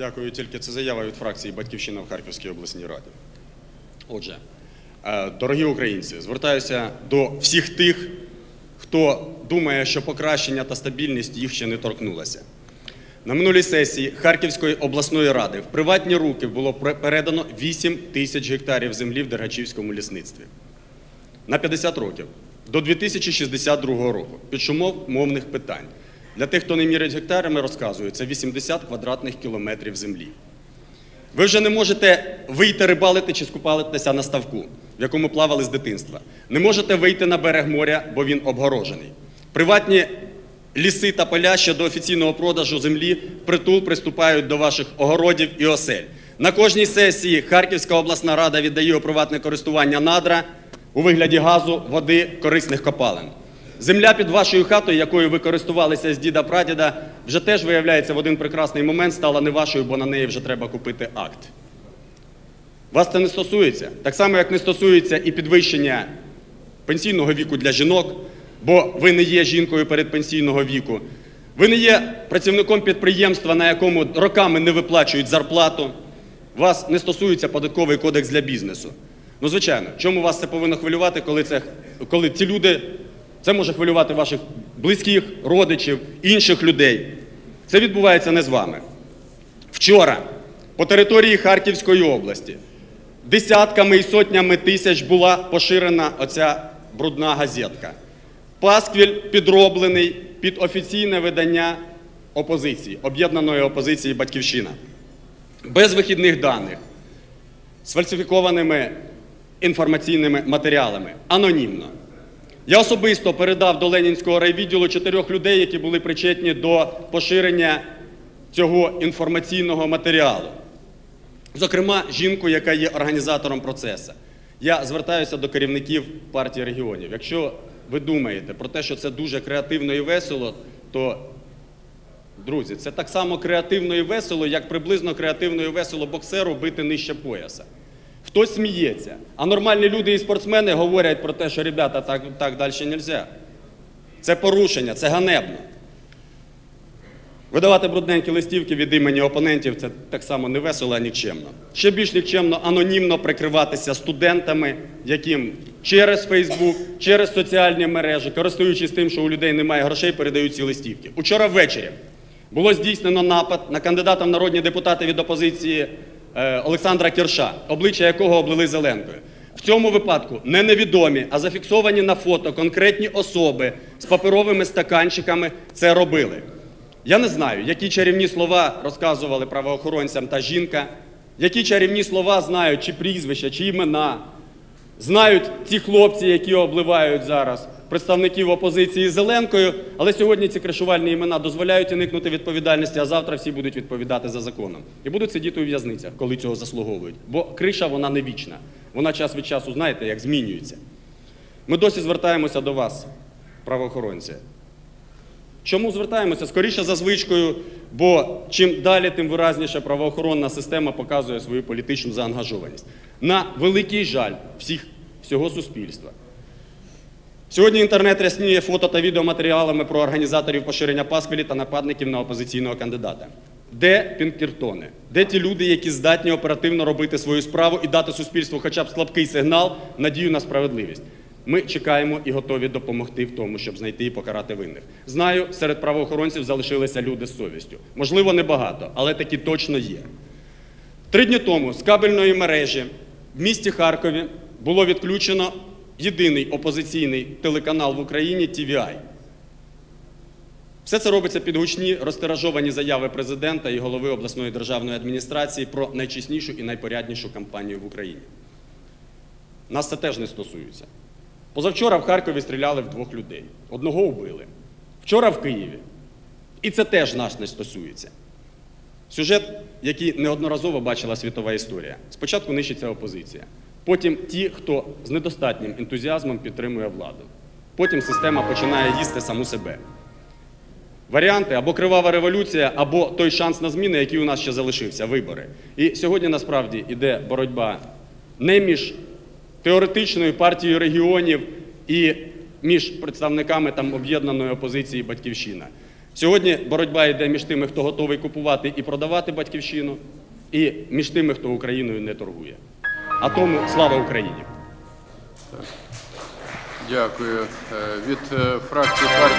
Дякую. Тільки це заява від фракції Батьківщина в Харківській обласній раді. Отже, е, дорогі українці, звертаюся до всіх тих, хто думає, що покращення та стабільність їх ще не торкнулася. На минулій сесії Харківської обласної ради в приватні руки було передано 8 тисяч гектарів землі в Дергачівському лісництві на 50 років до 2062 року під шумов мовних питань. Для тих, хто не мірить гектарами, розказую, це 80 квадратних кілометрів землі. Ви вже не можете вийти рибалити чи скупалитися на ставку, в якому плавали з дитинства. Не можете вийти на берег моря, бо він обгорожений. Приватні ліси та поля ще до офіційного продажу землі притул приступають до ваших огородів і осель. На кожній сесії Харківська обласна рада віддає у приватне користування надра у вигляді газу, води, корисних копалин. Земля під вашою хатою, якою ви користувалися з діда прадіда, вже теж виявляється в один прекрасний момент стала не вашою, бо на неї вже треба купити акт. Вас це не стосується, так само, як не стосується і підвищення пенсійного віку для жінок, бо ви не є жінкою передпенсійного віку. Ви не є працівником підприємства, на якому роками не виплачують зарплату. Вас не стосується податковий кодекс для бізнесу. Ну, звичайно, чому вас це повинно хвилювати, коли, це, коли ці люди, це може хвилювати ваших близьких, родичів, інших людей. Це відбувається не з вами. Вчора по території Харківської області десятками і сотнями тисяч була поширена оця брудна газетка. Пасквіль підроблений під офіційне видання опозиції, об'єднаної опозиції Батьківщина. Без вихідних даних, з фальсифікованими інформаційними матеріалами, анонімно. Я особисто передав до Ленінського райвідділу чотирьох людей, які були причетні до поширення цього інформаційного матеріалу. Зокрема, жінку, яка є організатором процесу. Я звертаюся до керівників партії регіонів. Якщо ви думаєте про те, що це дуже креативно і весело, то, друзі, це так само креативно і весело, як приблизно креативно і весело боксеру бити нижче пояса. Хтось сміється, а нормальні люди і спортсмени говорять про те, що ребята, так, так далі не можна. Це порушення, це ганебно. Видавати брудненькі листівки від імені опонентів це так само не весело, а нікчемно. Ще більш нікчемно анонімно прикриватися студентами, яким через Фейсбук, через соціальні мережі, користуючись тим, що у людей немає грошей, передають ці листівки. Учора ввечері було здійснено напад на кандидата в народні депутати від опозиції Олександра Кірша, обличчя якого облили зеленкою. В цьому випадку не невідомі, а зафіксовані на фото конкретні особи з паперовими стаканчиками це робили. Я не знаю, які чарівні слова розказували правоохоронцям та жінка, які чарівні слова знають, чи прізвища, чи імена. Знають ті хлопці, які обливають зараз представників опозиції Зеленкою, але сьогодні ці кришувальні імена дозволяють уникнути відповідальності, а завтра всі будуть відповідати за законом. І будуть сидіти у в'язницях, коли цього заслуговують. Бо криша вона не вічна. Вона час від часу, знаєте, як змінюється. Ми досі звертаємося до вас, правоохоронці. Чому звертаємося? Скоріше за звичкою, бо чим далі, тим виразніше правоохоронна система показує свою політичну заангажованість. На великий жаль всіх, всього суспільства. Сьогодні інтернет рясніє фото та відеоматеріалами про організаторів поширення пасквілі та нападників на опозиційного кандидата. Де Пінкертони? Де ті люди, які здатні оперативно робити свою справу і дати суспільству хоча б слабкий сигнал, надію на справедливість? Ми чекаємо і готові допомогти в тому, щоб знайти і покарати винних. Знаю, серед правоохоронців залишилися люди з совістю. Можливо, небагато, але такі точно є. Три дні тому з кабельної мережі в місті Харкові було відключено єдиний опозиційний телеканал в Україні TVI. Все це робиться під гучні розтиражовані заяви президента і голови обласної державної адміністрації про найчеснішу і найпоряднішу кампанію в Україні. Нас це теж не стосується. Позавчора в Харкові стріляли в двох людей. Одного вбили. Вчора в Києві. І це теж нас не стосується. Сюжет, який неодноразово бачила світова історія. Спочатку нищиться опозиція. Потім ті, хто з недостатнім ентузіазмом підтримує владу. Потім система починає їсти саму себе. Варіанти або кривава революція, або той шанс на зміни, який у нас ще залишився вибори. І сьогодні насправді йде боротьба не між теоретичною партією регіонів і між представниками там об'єднаної опозиції Батьківщина. Сьогодні боротьба йде між тими, хто готовий купувати і продавати батьківщину, і між тими, хто Україною не торгує. А тому слава Україні! Дякую. Е, Від е, фракції партії.